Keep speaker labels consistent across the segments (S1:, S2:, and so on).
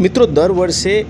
S1: મિત્રો, દર વર્ષે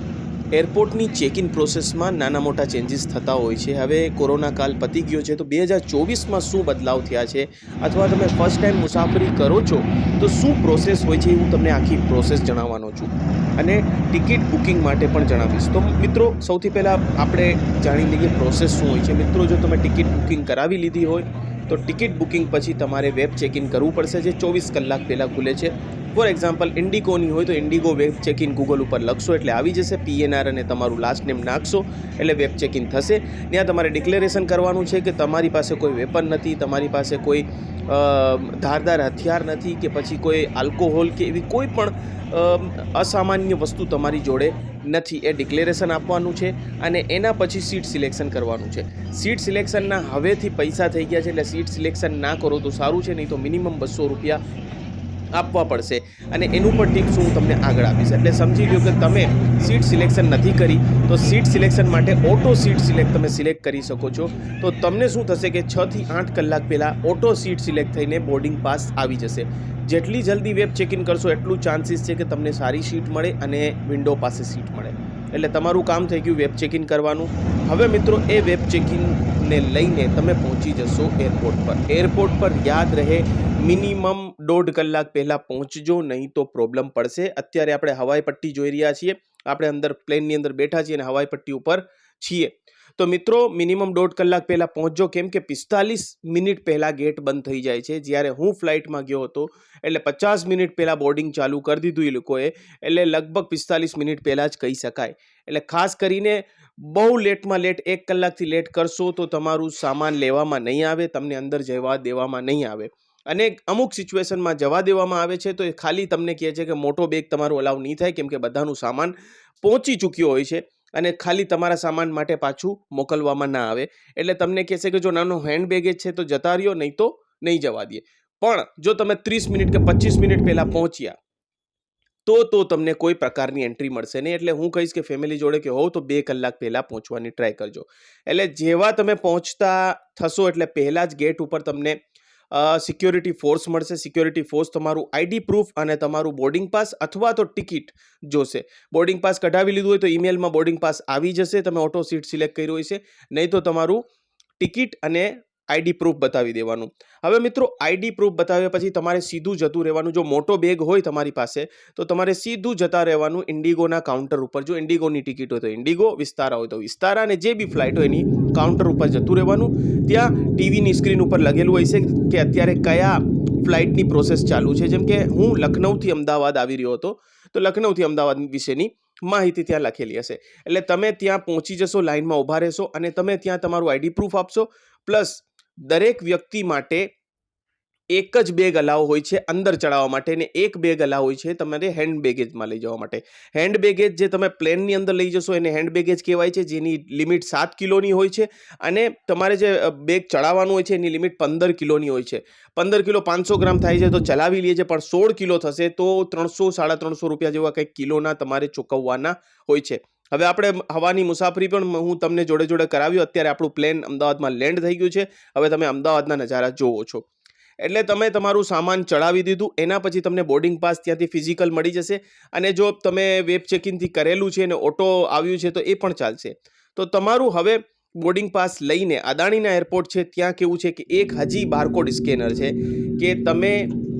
S1: એરપોર્ટની ચેક ઇન પ્રોસેસમાં નાના મોટા ચેન્જીસ થતા હોય છે. હવે કોરોના કાલ પતી ગયો છે, તો બે હજાર ચોવીસમાં શું બદલાવ થયા છે? અથવા તમે ફર્સ્ટ ટાઈમ મુસાફરી કરો છો, તો શું પ્રોસેસ હોય છે હું તમને આખી પ્રોસેસ જણાવવાનો છું. અને ટિકિટ બુકિંગ માટે પણ જણાવીશ. તો મિત્રો, સૌથી પહેલાં આપણે જાણી લઈએ પ્રોસેસ શું હોય છે. મિત્રો, જો તમે ટિકિટ બુકિંગ કરાવી લીધી હોય તો ટિકિટ બુકિંગ પછી તમારે વેબ ચેક ઇન કરવું પડશે, જે ચોવીસ કલાક પહેલાં ખુલે છે. ફોર એક્ઝામ્પલ ઇન્ડિગોની હોય તો IndiGo web check in Google ઉપર લખશો એટલે આવી જશે. પીએનઆર અને તમારું લાસ્ટ નેમ નાખશો એટલે વેબ ચેક ઇન થશે. ત્યાં તમારે ડિક્લેરેશન કરવાનું છે કે તમારી પાસે કોઈ વેપન નથી, તમારી પાસે કોઈ ધારદાર હથિયાર નથી કે પછી કોઈ આલ્કોહોલ કે એવી કોઈ પણ અસામાન્ય વસ્તુ તમારી જોડે નથી, એ ડિક્લેરેશન આપવાનું છે અને એના પછી સીટ સિલેક્શન કરવાનું છે. સીટ સિલેક્શનના હવેથી પૈસા થઈ ગયા છે એટલે સીટ સિલેક્શન ના કરો તો સારું છે, નહીં તો મિનિમમ બસો રૂપિયા આપવા પડશે અને એનું પણ ટિપ્સ હું તમને આગળ આપીશ. એટલે સમજી લો કે તમે સીટ સિલેક્શન નથી કરી, તો સીટ સિલેક્શન માટે ઓટો સીટ સિલેક્ટ તમે સિલેક્ટ કરી શકો છો. તો તમને શું થશે કે છથી આઠ કલાક પહેલાં ઓટો સીટ સિલેક્ટ થઈને બોર્ડિંગ પાસ આવી જશે. જેટલી જલ્દી વેબ ચેક ઇન કરશો એટલું ચાન્સીસ છે કે તમને સારી સીટ મળે અને વિન્ડો પાસે સીટ મળે. એટલે તમારું કામ થઈ ગયું વેબ ચેક ઇન કરવાનું. હવે મિત્રો, એ વેબ ચેક ઇનને લઈને તમે પહોંચી જશો એરપોર્ટ પર. એરપોર્ટ પર યાદ રહે મિનિમમ દોઢ કલાક પહેલાં પહોંચજો, નહીં તો પ્રોબ્લેમ પડશે. અત્યારે આપણે હવાઈ પટ્ટી જોઈ રહ્યા છીએ. આપણે અંદર પ્લેનની અંદર બેઠા છીએ અને હવાઈ પટ્ટી ઉપર છીએ. તો મિત્રો, મિનિમમ દોઢ કલાક પહેલાં પહોંચજો. કેમ કે પિસ્તાલીસ મિનિટ પહેલાં ગેટ બંધ થઈ જાય છે. જ્યારે હું ફ્લાઇટમાં ગયો હતો, એટલે પચાસ મિનિટ પહેલાં બોર્ડિંગ ચાલુ કરી દીધું એ લોકોએ, એટલે લગભગ પિસ્તાલીસ મિનિટ પહેલાં જ કહી શકાય. એટલે ખાસ કરીને બહુ લેટમાં લેટ, એક કલાકથી લેટ કરશો તો તમારું સામાન લેવામાં નહીં આવે, તમને અંદર જવા દેવામાં નહીં આવે. અને અમુક સિચ્યુએશનમાં જવા દેવામાં આવે છે, તો એ ખાલી તમને કહે છે કે મોટો બેગ તમારું અલાઉ નહીં થાય, કેમ કે બધાનું સામાન પહોંચી ચૂક્યો હોય છે અને ખાલી તમારા સામાન માટે પાછું મોકલવામાં ના આવે. એટલે તમને કહેશે કે જો નાનો હેન્ડ બેગેજ છે, તો જતા રહ્યો, નહીં તો નહીં જવા દે. પણ જો તમે ત્રીસ મિનિટ કે પચીસ મિનિટ પહેલાં પહોંચ્યા, તો તો તમને કોઈ પ્રકારની એન્ટ્રી મળશે નહીં. એટલે હું કહીશ કે ફેમિલી જોડે કે હોવ તો બે કલાક પહેલાં પહોંચવાની ટ્રાય કરજો. એટલે જેવા તમે પહોંચતા થશો, એટલે પહેલાં જ ગેટ ઉપર તમને સિક્યોરિટી ફોર્સ મળશે. સિક્યોરિટી ફોર્સ તમારું આઈડી પ્રૂફ અને તમારું બોર્ડિંગ પાસ અથવા તો ટિકિટ જોશે. બોર્ડિંગ પાસ કઢાવી લીધું હોય તો ઈમેલમાં બોર્ડિંગ પાસ આવી જશે. તમે ઓટો સીટ સિલેક્ટ કર્યું હોય છે. નહીં તો તમારું ટિકિટ અને આઈડી પ્રૂફ બતાવી દેવાનું. હવે મિત્રો, આઈડી પ્રૂફ બતાવ્યા પછી તમારે સીધું જતું રહેવાનું. જો મોટો બેગ હોય તમારી પાસે, તો તમારે સીધું જતા રહેવાનું ઇન્ડિગોના કાઉન્ટર ઉપર. જો ઇન્ડિગોની ટિકિટ હોય તો ઇન્ડિગો, વિસ્તારા હોય તો વિસ્તારા, અને જે બી ફ્લાઇટ હોય એની કાઉન્ટર ઉપર જતું રહેવાનું. ત્યાં ટીવીની સ્ક્રીન ઉપર લગેલું હોય છે કે અત્યારે કયા ફ્લાઇટની પ્રોસેસ ચાલુ છે. જેમ કે હું લખનૌથી અમદાવાદ આવી રહ્યો હતો, તો લખનૌથી અમદાવાદ વિશેની માહિતી ત્યાં લખેલી હશે. એટલે તમે ત્યાં પહોંચી જશો લાઇનમાં ઊભા રહેશો, અને તમે ત્યાં તમારું આઈડી પ્રૂફ આપશો, પ્લસ દરેક વ્યક્તિ માટે એક જ બેગ અલાવ હોય છે અંદર ચડાવવા માટે ને એક બેગ અલાવ હોય છે તમારે હેન્ડ બેગેજમાં લઈ જવા માટે. હેન્ડ બેગેજ જે તમે પ્લેનની અંદર લઈ જશો એને હેન્ડ બેગેજ કહેવાય છે, જેની લિમિટ સાત કિલોની હોય છે અને તમારે જે બેગ ચડાવવાનું હોય છે એની લિમિટ પંદર કિલોની હોય છે. પંદર કિલો પાંચસો ગ્રામ થાય છે તો ચલાવી લઈએ છે પણ સોળ કિલો થશે તો ત્રણસો, સાડા ત્રણસો રૂપિયા જેવા કંઈક કિલોના તમારે ચૂકવવાના હોય છે. હવે આપણે હવાની મુસાફરી પણ હું તમને જોડે જોડે કરાવ્યું. અત્યારે આપણું પ્લેન અમદાવાદમાં લેન્ડ થઈ ગયું છે. હવે તમે અમદાવાદના નજારા જોવો છો. એટલે તમે તમારું સામાન ચડાવી દીધું. એના પછી તમને બોર્ડિંગ પાસ ત્યાંથી ફિઝિકલ મળી જશે. અને જો તમે વેબ ચેકિનથી કરેલું છે અને ઓટો આવ્યું છે તો એ પણ ચાલશે. તો તમારું હવે બોર્ડિંગ પાસ લઈને અદાણીના એરપોર્ટ છે, ત્યાં કેવું છે કે એક હજી બારકોડ સ્કેનર છે કે તમે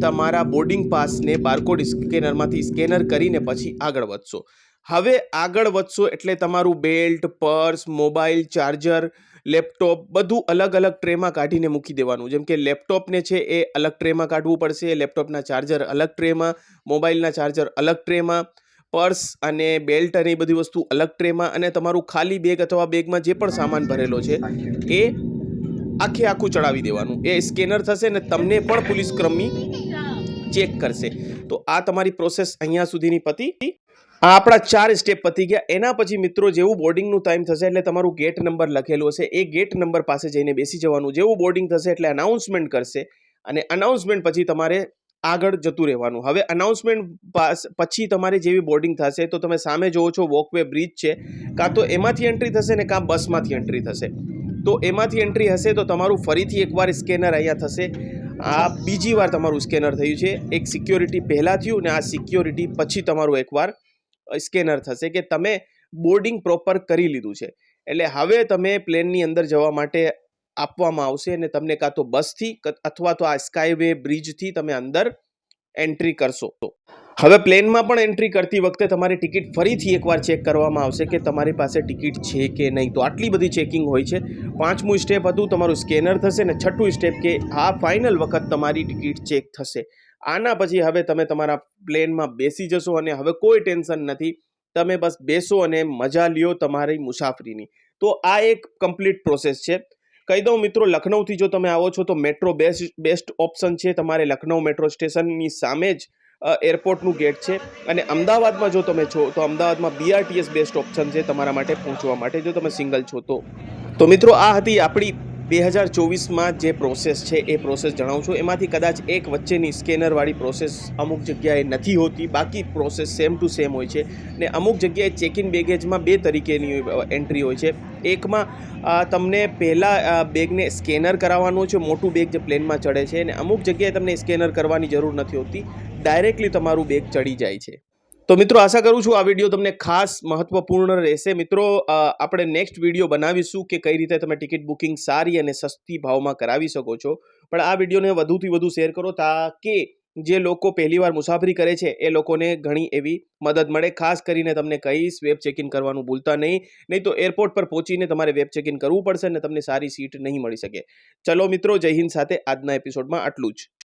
S1: તમારા બોર્ડિંગ પાસને બારકોડ સ્કેનરમાંથી સ્કેનર કરીને પછી આગળ વધશો. હવે આગળ વધશો એટલે તમારું belt, purse, mobile, charger, laptop બધું અલગ અલગ ટ્રેમાં કાઢીને મૂકી દેવાનું. જેમ કે લેપટોપને છે એ અલગ ટ્રેમાં કાઢવું પડશે, લેપટોપના ચાર્જર અલગ ટ્રેમાં, મોબાઈલના ચાર્જર અલગ ટ્રેમાં, પર્સ અને બેલ્ટ અને એ બધી વસ્તુ અલગ ટ્રેમાં અને તમારું ખાલી બેગ અથવા બેગમાં જે પણ સામાન ભરેલો છે એ આખે આખું ચડાવી દેવાનું. એ સ્કેનર થશે ને તમને પણ પોલીસ ક્રમી ચેક કરશે. તો આ તમારી પ્રોસેસ અહીંયા સુધીની પતી આ આપણા ચાર સ્ટેપ પતી ગયા. એના પછી મિત્રો જેવું બોર્ડિંગનું ટાઈમ થશે એટલે તમારું ગેટ નંબર લખેલું હશે. એ ગેટ નંબર પાસે જઈને બેસી જવાનું. જેવું બોર્ડિંગ થશે એટલે અનાઉન્સમેન્ટ કરશે. અને અનાઉન્સમેન્ટ પછી તમારે આગળ જતું રહેવાનું. હવે અનાઉન્સમેન્ટ પછી તમારે જેવી બોર્ડિંગ થશે તો તમે સામે જોવો છો વોકવે બ્રિજ છે. કાં તો એમાંથી એન્ટ્રી થશે ને કાં બસમાંથી એન્ટ્રી થશે. તો એમાંથી એન્ટ્રી હશે તો તમારું ફરીથી એકવાર સ્કેનર અહીંયા થશે. આ બીજી વાર તમારું સ્કેનર થયું છે. એક સિક્યોરિટી પહેલાં થયું ને આ સિક્યોરિટી પછી તમારું એકવાર સ્કેનર થશે કે તમે બોર્ડિંગ પ્રોપર કરી લીધું છે. એટલે હવે તમે પ્લેનની અંદર જવા માટે આપવામાં આવશે અને તમને કાં તો બસથી અથવા તો આ સ્કાયવે બ્રિજથી તમે અંદર એન્ટ્રી કરશો. હવે પ્લેનમાં પણ એન્ટ્રી કરતી વખતે તમારી ટિકિટ ફરીથી એકવાર ચેક કરવામાં આવશે કે તમારી પાસે ટિકિટ છે કે નહીં. તો આટલી બધી ચેકિંગ હોય છે. પાંચમું સ્ટેપ હતું, તમારું સ્કેનર થશે ને છઠ્ઠું સ્ટેપ કે આ ફાઇનલ વખત તમારી ટિકિટ ચેક થશે. આના પછી હવે તમે તમારા પ્લેનમાં બેસી જશો અને હવે કોઈ ટેન્શન નથી. તમે બસ બેસો અને મજા લ્યો તમારી મુસાફરીની. તો આ એક કમ્પ્લીટ પ્રોસેસ છે. કહી દઉં મિત્રો, લખનૌથી જો તમે આવો છો તો મેટ્રો બેસ્ટ બેસ્ટ ઓપ્શન છે. તમારે લખનૌ મેટ્રો સ્ટેશનની સામે જ એરપોર્ટનું ગેટ છે. અને અમદાવાદમાં જો તમે છો, તો અમદાવાદમાં બીઆરટીએસ બેસ્ટ ઓપ્શન છે તમારા માટે પહોંચવા માટે, જો તમે સિંગલ છો તો. તો મિત્રો, આ હતી આપણી બે હજાર ચોવીસમાં જે પ્રોસેસ છે, એ પ્રોસેસ જણાવું છું. એમાંથી કદાચ એક વચ્ચેની સ્કેનરવાળી પ્રોસેસ અમુક જગ્યાએ નથી હોતી. બાકી પ્રોસેસ સેમ ટુ સેમ હોય છે. ને અમુક જગ્યાએ ચેક ઇન બેગેજમાં બે તરીકેની એન્ટ્રી હોય છે. એકમાં તમને પહેલાં બેગને સ્કેનર કરાવવાનું છે. મોટું બેગ જે પ્લેનમાં ચડે છે. અને અમુક જગ્યાએ તમને સ્કેનર કરવાની જરૂર નથી હોતી. ડાયરેક્ટલી તમારું બેગ ચડી જાય છે. તો મિત્રો, આશા કરું છું આ વીડિયો તમને ખાસ મહત્વપૂર્ણ રહેશે. મિત્રો આપણે નેક્સ્ટ વીડિયો બનાવીશું કે કઈ રીતે તમે ટિકિટ બુકિંગ સારી અને સસ્તી ભાવમાં કરાવી શકો છો. પણ આ વિડીયોને વધુથી વધુ શેર કરો તાકે જે લોકો પહેલીવાર મુસાફરી કરે છે, એ લોકોને ઘણી એવી મદદ મળે. ખાસ કરીને તમને કહીશ વેબ ચેક ઇન કરવાનું ભૂલતા નહીં. નહીં તો એરપોર્ટ પર પહોંચીને તમારે વેબ ચેક ઇન કરવું પડશે અને તમને સારી સીટ નહીં મળી શકે. ચલો મિત્રો, જય હિન્દ સાથે આજના એપિસોડમાં આટલું જ.